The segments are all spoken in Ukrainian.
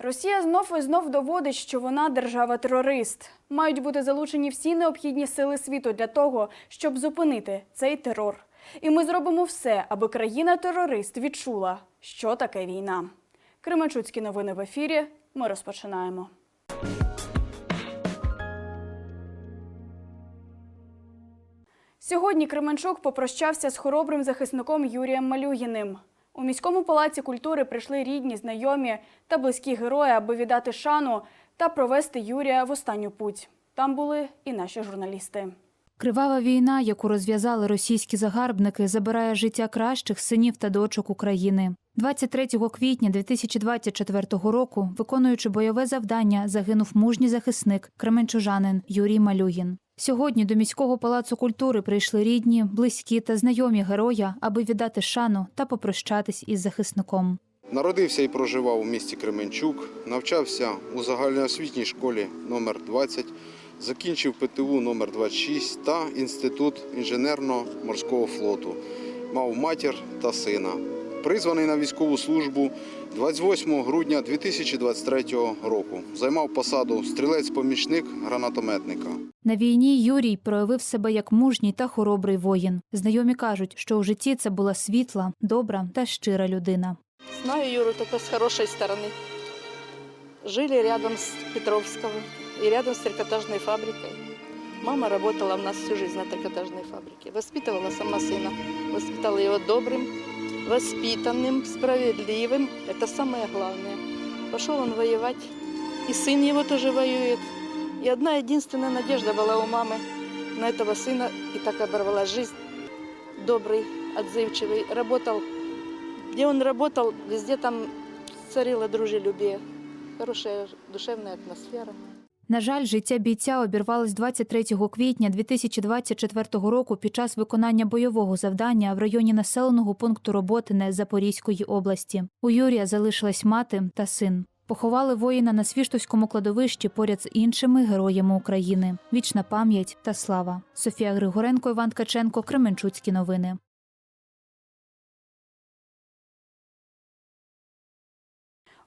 Росія знов і знов доводить, що вона держава-терорист. Мають бути залучені всі необхідні сили світу для того, щоб зупинити цей терор. І ми зробимо все, аби країна-терорист відчула, що таке війна. Кременчуцькі новини в ефірі. Ми розпочинаємо. Сьогодні Кременчук попрощався з хоробрим захисником Юрієм Малюгіним. У міському палаці культури прийшли рідні, знайомі та близькі герої, аби віддати шану та провести Юрія в останню путь. Там були і наші журналісти. Кривава війна, яку розв'язали російські загарбники, забирає життя кращих синів та дочок України. 23 квітня 2024 року, виконуючи бойове завдання, загинув мужній захисник кременчужанин Юрій Малюгін. Сьогодні до міського палацу культури прийшли рідні, близькі та знайомі героя, аби віддати шану та попрощатись із захисником. Народився і проживав у місті Кременчук, навчався у загальноосвітній школі номер 20 закінчив ПТУ номер 26 та Інститут інженерно-морського флоту. Мав матір та сина Призваний на військову службу 28 грудня 2023 року. Займав посаду стрілець-помічник гранатометника. На війні Юрій проявив себе як мужній та хоробрий воїн. Знайомі кажуть, що у житті це була світла, добра та щира людина. Знаю Юру только с хорошей стороны. Жили рядом с Петровского и рядом с трикотажной фабрикой. Мама работала у нас всю жизнь на трикотажной фабрике. Воспитывала сама сына. Воспитала его добрым, воспитанным, справедливым. Это самое главное. Пошел он воевать. И сын его тоже воюет. И одна единственная надежда была у мамы на этого сына. И так оборвалась жизнь. Добрый, отзывчивый. Работал где он работал, везде там царило дружелюбие, хорошая душевная атмосфера. На жаль, життя бійця обірвалось 23 квітня 2024 року під час виконання бойового завдання в районі населеного пункту Роботине Запорізької області. У Юрія залишилась мати та син. Поховали воїна на Свіштовському кладовищі поряд з іншими героями України. Вічна пам'ять та слава. Софія Григоренко, Іван Ткаченко, Кременчуцькі новини.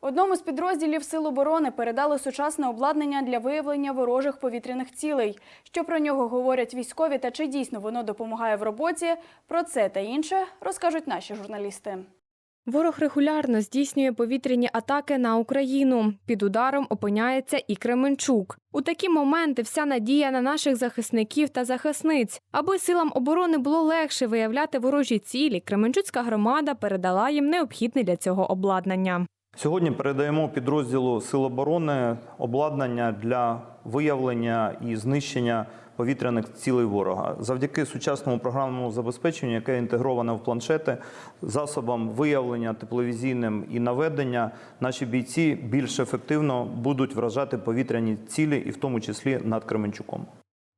Одному з підрозділів Сил оборони передали сучасне обладнання для виявлення ворожих повітряних цілей. Що про нього говорять військові та чи дійсно воно допомагає в роботі? Про це та інше розкажуть наші журналісти. Ворог регулярно здійснює повітряні атаки на Україну. Під ударом опиняється і Кременчук. У такі моменти вся надія на наших захисників та захисниць. Аби силам оборони було легше виявляти ворожі цілі, Кременчуцька громада передала їм необхідне для цього обладнання. Сьогодні передаємо підрозділу Сил оборони обладнання для виявлення і знищення повітряних цілей ворога завдяки сучасному програмному забезпеченню, яке інтегроване в планшети, засобам виявлення тепловізійним і наведення, наші бійці більш ефективно будуть вражати повітряні цілі, і в тому числі над Кременчуком.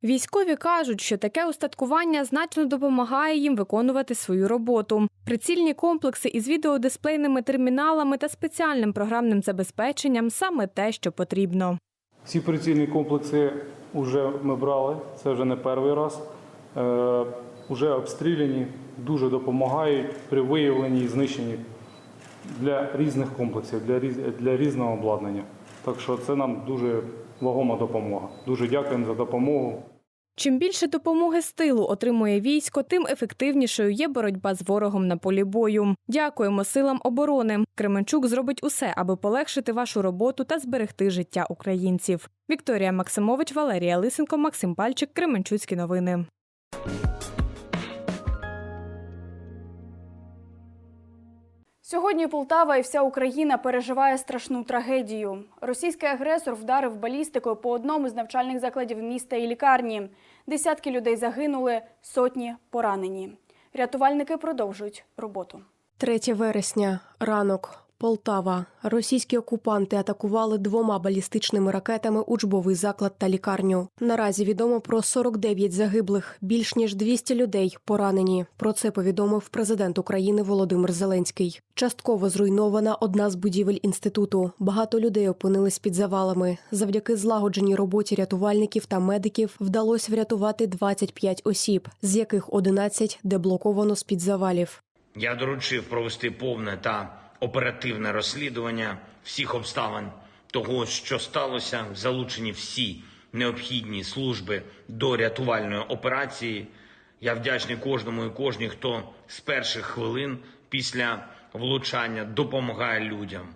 Військові кажуть, що таке устаткування значно допомагає їм виконувати свою роботу. Прицільні комплекси із відеодисплейними терміналами та спеціальним програмним забезпеченням саме те, що потрібно. Ці прицільні комплекси вже ми брали, це вже не перший раз. Е, Уже обстріляні, дуже допомагають при виявленні і знищенні для різних комплексів, для, для різного обладнання. Так що це нам дуже вагома допомога. Дуже дякуємо за допомогу. Чим більше допомоги з тилу отримує військо, тим ефективнішою є боротьба з ворогом на полі бою. Дякуємо силам оборони. Кременчук зробить усе, аби полегшити вашу роботу та зберегти життя українців. Вікторія Максимович, Валерія Лисенко, Максим Пальчик, Кременчуцькі новини. Сьогодні Полтава і вся Україна переживає страшну трагедію. Російський агресор вдарив балістикою по одному з навчальних закладів міста і лікарні. Десятки людей загинули, сотні поранені. Рятувальники продовжують роботу. 3 вересня, ранок, Полтава. Російські окупанти атакували двома балістичними ракетами учбовий заклад та лікарню. Наразі відомо про 49 загиблих, більш ніж 200 людей поранені. Про це повідомив президент України Володимир Зеленський. Частково зруйнована одна з будівель інституту. Багато людей опинились під завалами. Завдяки злагодженій роботі рятувальників та медиків вдалося врятувати 25 осіб, з яких 11 деблоковано з під завалів. Я доручив провести повне та оперативне розслідування всіх обставин того, що сталося, залучені всі необхідні служби до рятувальної операції. Я вдячний кожному і кожній, хто з перших хвилин після влучання допомагає людям,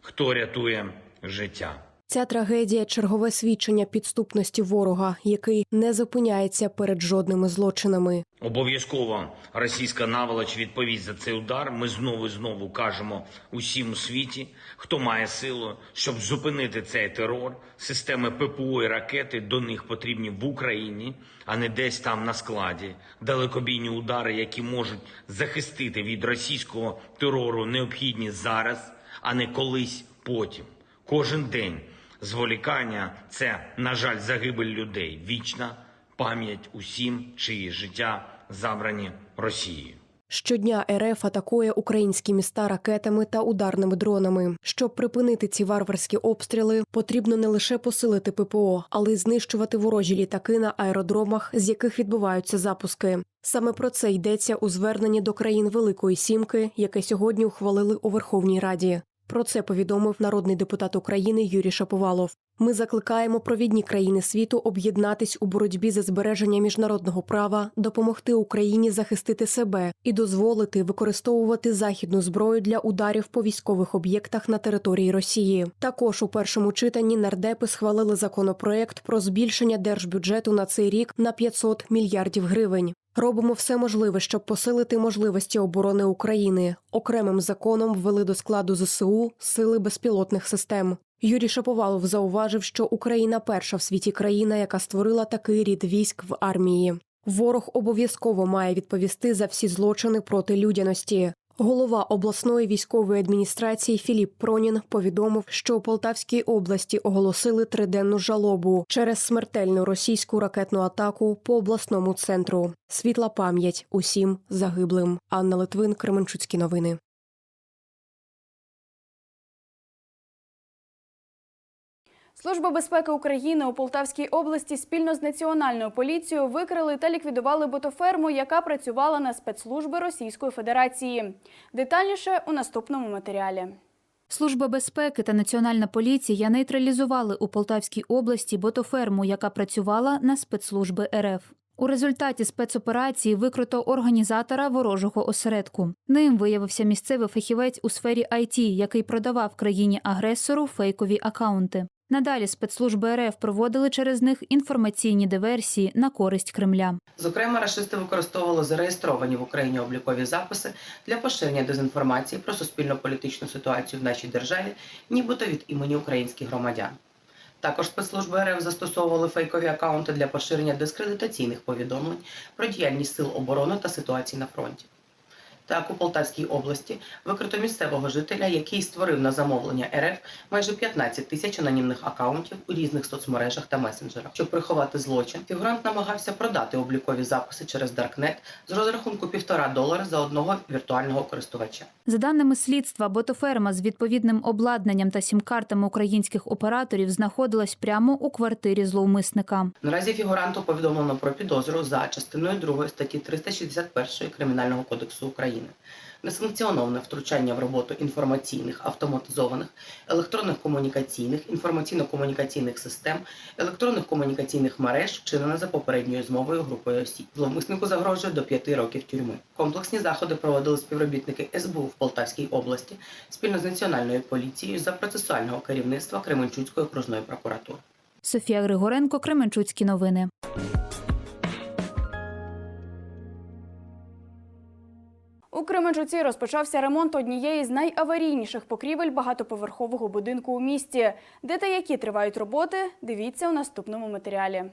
хто рятує життя. Ця трагедія чергове свідчення підступності ворога, який не зупиняється перед жодними злочинами. Обов'язково російська наволоч відповість за цей удар. Ми знову і знову кажемо усім у світі, хто має силу, щоб зупинити цей терор. Системи ППО і ракети до них потрібні в Україні, а не десь там на складі. Далекобійні удари, які можуть захистити від російського терору, необхідні зараз, а не колись потім. Кожен день зволікання це, на жаль, загибель людей. Вічна пам'ять усім, чиї життя забрані Росією. Щодня РФ атакує українські міста ракетами та ударними дронами. Щоб припинити ці варварські обстріли, потрібно не лише посилити ППО, але й знищувати ворожі літаки на аеродромах, з яких відбуваються запуски. Саме про це йдеться у зверненні до країн Великої Сімки, яке сьогодні ухвалили у Верховній Раді. Про це повідомив народний депутат України Юрій Шаповалов. Ми закликаємо провідні країни світу об'єднатись у боротьбі за збереження міжнародного права, допомогти Україні захистити себе і дозволити використовувати західну зброю для ударів по військових об'єктах на території Росії. Також у першому читанні нардепи схвалили законопроект про збільшення держбюджету на цей рік на 500 мільярдів гривень. Робимо все можливе, щоб посилити можливості оборони України. Окремим законом ввели до складу ЗСУ сили безпілотних систем. Юрій Шаповалов зауважив, що Україна перша в світі країна, яка створила такий рід військ в армії. Ворог обов'язково має відповісти за всі злочини проти людяності. Голова обласної військової адміністрації Філіп Пронін повідомив, що у Полтавській області оголосили триденну жалобу через смертельну російську ракетну атаку по обласному центру. Світла пам'ять усім загиблим. Анна Литвин, Кременчуцькі новини. Служба безпеки України у Полтавській області спільно з національною поліцією викрили та ліквідували ботоферму, яка працювала на спецслужби Російської Федерації. Детальніше у наступному матеріалі. Служба безпеки та національна поліція нейтралізували у Полтавській області ботоферму, яка працювала на спецслужби РФ. У результаті спецоперації викрито організатора ворожого осередку. Ним виявився місцевий фахівець у сфері IT, який продавав країні агресору фейкові акаунти. Надалі спецслужби РФ проводили через них інформаційні диверсії на користь Кремля. Зокрема, рашисти використовували зареєстровані в Україні облікові записи для поширення дезінформації про суспільно-політичну ситуацію в нашій державі, нібито від імені українських громадян. Також спецслужби РФ застосовували фейкові акаунти для поширення дискредитаційних повідомлень про діяльність сил оборони та ситуації на фронті. Так, у Полтавській області викрито місцевого жителя, який створив на замовлення РФ майже 15 тисяч анонімних акаунтів у різних соцмережах та месенджерах. Щоб приховати злочин, фігурант намагався продати облікові записи через Даркнет з розрахунку півтора долара за одного віртуального користувача. За даними слідства, ботоферма з відповідним обладнанням та сім-картами українських операторів знаходилась прямо у квартирі зловмисника. Наразі фігуранту повідомлено про підозру за частиною 2 статті 361 Кримінального кодексу України. Несанкціоноване втручання в роботу інформаційних, автоматизованих, електронних комунікаційних, інформаційно-комунікаційних систем, електронних комунікаційних мереж, вчинене за попередньою змовою групою осіб. Зловмиснику загрожує до 5 років тюрми. Комплексні заходи проводили співробітники СБУ в Полтавській області спільно з національною поліцією за процесуального керівництва Кременчуцької окружної прокуратури. Софія Григоренко, Кременчуцькі новини. У Кременчуці розпочався ремонт однієї з найаварійніших покрівель багатоповерхового будинку у місті. Де та які тривають роботи, дивіться у наступному матеріалі.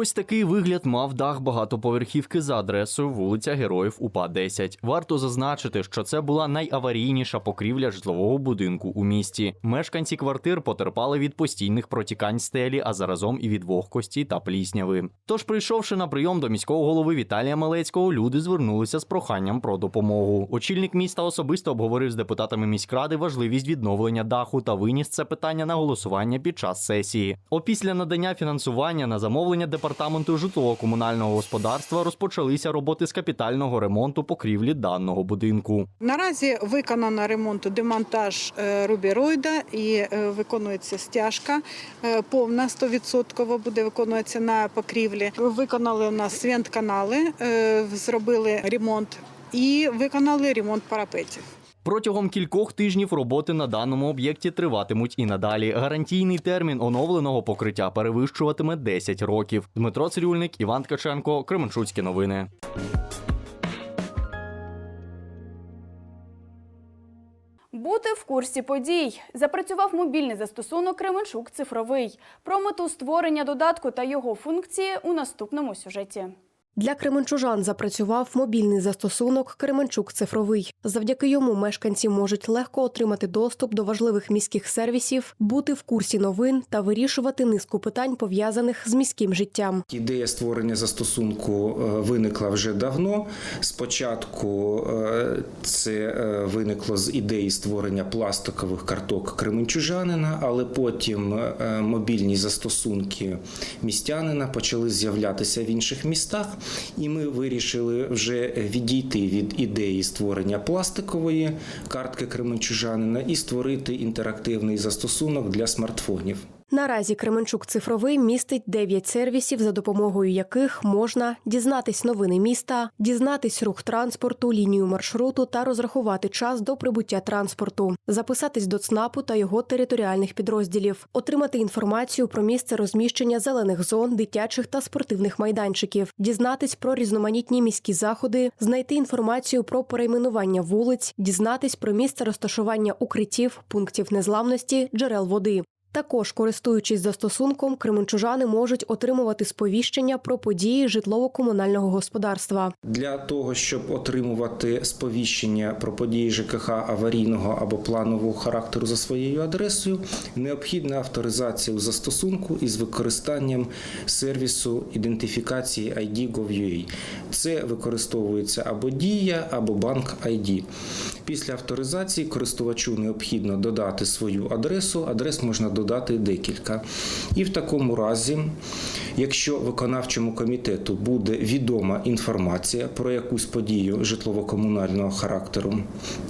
Ось такий вигляд мав дах багатоповерхівки за адресою вулиця Героїв УПА 10. Варто зазначити, що це була найаварійніша покрівля житлового будинку у місті. Мешканці квартир потерпали від постійних протікань стелі, а заразом і від вогкості та плісняви. Тож, прийшовши на прийом до міського голови Віталія Малецького, люди звернулися з проханням про допомогу. Очільник міста особисто обговорив з депутатами міськради важливість відновлення даху та виніс це питання на голосування під час сесії. Опісля надання фінансування на замовлення департаменту департаменту житлово-комунального господарства розпочалися роботи з капітального ремонту покрівлі даного будинку. Наразі виконано ремонт демонтаж е, рубіроїда і е, виконується стяжка е, повна 100% буде виконуватися на покрівлі. Виконали у нас свент-канали, е, зробили ремонт і виконали ремонт парапетів. Протягом кількох тижнів роботи на даному об'єкті триватимуть і надалі. Гарантійний термін оновленого покриття перевищуватиме 10 років. Дмитро Цирюльник, Іван Ткаченко, Кременчуцькі новини. Бути в курсі подій. Запрацював мобільний застосунок Кременчук цифровий. Про мету створення додатку та його функції у наступному сюжеті. Для кременчужан запрацював мобільний застосунок Кременчук цифровий. Завдяки йому мешканці можуть легко отримати доступ до важливих міських сервісів, бути в курсі новин та вирішувати низку питань пов'язаних з міським життям. Ідея створення застосунку е, виникла вже давно. Спочатку е, це е, виникло з ідеї створення пластикових карток кременчужанина, але потім мобільні застосунки містянина почали з'являтися в інших містах, і ми вирішили вже відійти від ідеї створення пластикової картки кременчужанина і створити інтерактивний застосунок для смартфонів. Наразі Кременчук цифровий містить 9 сервісів, за допомогою яких можна дізнатись новини міста, дізнатись рух транспорту, лінію маршруту та розрахувати час до прибуття транспорту, записатись до ЦНАПу та його територіальних підрозділів, отримати інформацію про місце розміщення зелених зон, дитячих та спортивних майданчиків, дізнатись про різноманітні міські заходи, знайти інформацію про перейменування вулиць, дізнатись про місце розташування укриттів, пунктів незламності, джерел води. Також, користуючись застосунком, кременчужани можуть отримувати сповіщення про події житлово-комунального господарства. Для того, щоб отримувати сповіщення про події ЖКХ аварійного або планового характеру за своєю адресою, необхідна авторизація у застосунку із використанням сервісу ідентифікації ID.gov.ua. Це використовується або Дія, або банк ID. Після авторизації користувачу необхідно додати свою адресу. Адрес можна додати декілька. І в такому разі, якщо виконавчому комітету буде відома інформація про якусь подію житлово-комунального характеру,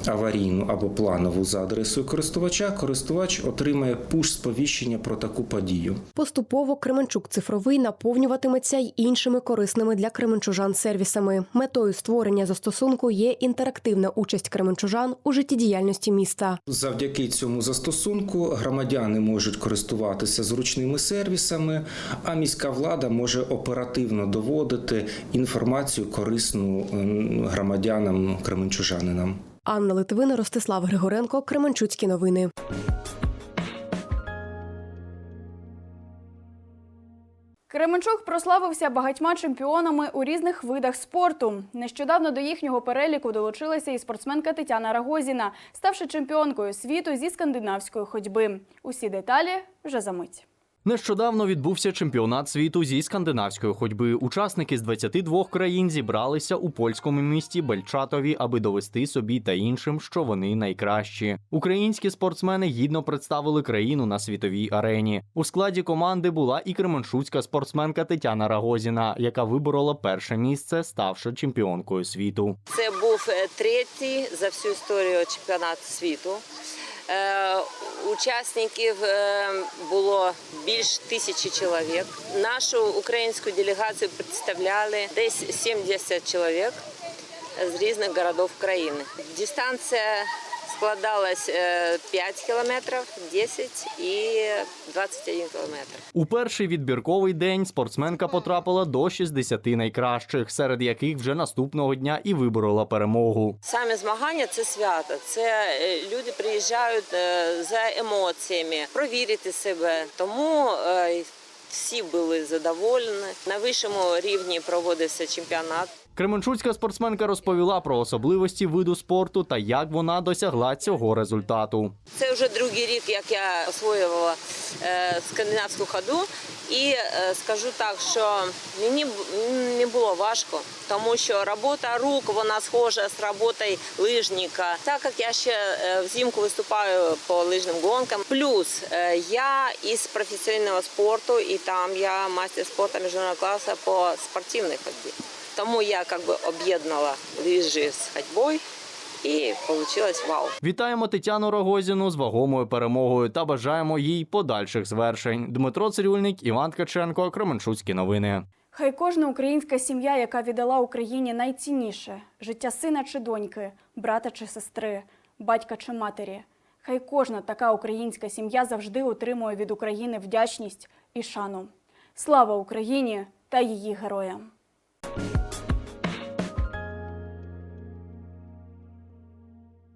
аварійну або планову за адресою користувача, користувач отримає пуш-сповіщення про таку подію. Поступово Кременчук цифровий наповнюватиметься й іншими корисними для кременчужан сервісами. Метою створення застосунку є інтерактивна участь кременчужан у життєдіяльності міста. Завдяки цьому застосунку громадяни можуть користуватися зручними сервісами, а міська влада може оперативно доводити інформацію корисну громадянам кременчужанинам. Анна Литвина, Ростислав Григоренко, Кременчуцькі новини. Кременчук прославився багатьма чемпіонами у різних видах спорту. Нещодавно до їхнього переліку долучилася і спортсменка Тетяна Рагозіна, ставши чемпіонкою світу зі скандинавської ходьби. Усі деталі вже за мить. Нещодавно відбувся чемпіонат світу зі скандинавської ходьби. Учасники з 22 країн зібралися у польському місті Бельчатові, аби довести собі та іншим, що вони найкращі. Українські спортсмени гідно представили країну на світовій арені. У складі команди була і кременчуцька спортсменка Тетяна Рагозіна, яка виборола перше місце, ставши чемпіонкою світу. Це був е, третій за всю історію чемпіонат світу. Е, Учасників е, було більш тисячі чоловік. Нашу українську делегацію представляли десь 70 чоловік з різних городів країни. Дистанція складалась е, 5 кілометрів, 10 і 21 кілометр. У перший відбірковий день спортсменка потрапила до 60 найкращих, серед яких вже наступного дня і виборола перемогу. Самі змагання це свято. Це е, люди приїжджають е, за емоціями, провірити себе. Тому е, всі були задоволені. На вищому рівні проводився чемпіонат. Кременчуцька спортсменка розповіла про особливості виду спорту та як вона досягла цього результату. Це вже другий рік, як я освоювала е, скандинавську ходу. І е, скажу так, що мені не було важко, тому що робота рук вона схожа з роботою лижника. Так як я ще е, взимку виступаю по лижним гонкам. Плюс я із професійного спорту, і там я мастер спорту міжнародного класу по спортивній ході. Тому я как би об'єднала лижі з ходьбою і вийшло вау. Вітаємо Тетяну Рогозіну з вагомою перемогою та бажаємо їй подальших звершень. Дмитро Цирюльник, Іван Ткаченко, Кременчуцькі новини. Хай кожна українська сім'я, яка віддала Україні найцінніше життя сина чи доньки, брата чи сестри, батька чи матері. Хай кожна така українська сім'я завжди отримує від України вдячність і шану. Слава Україні та її героям!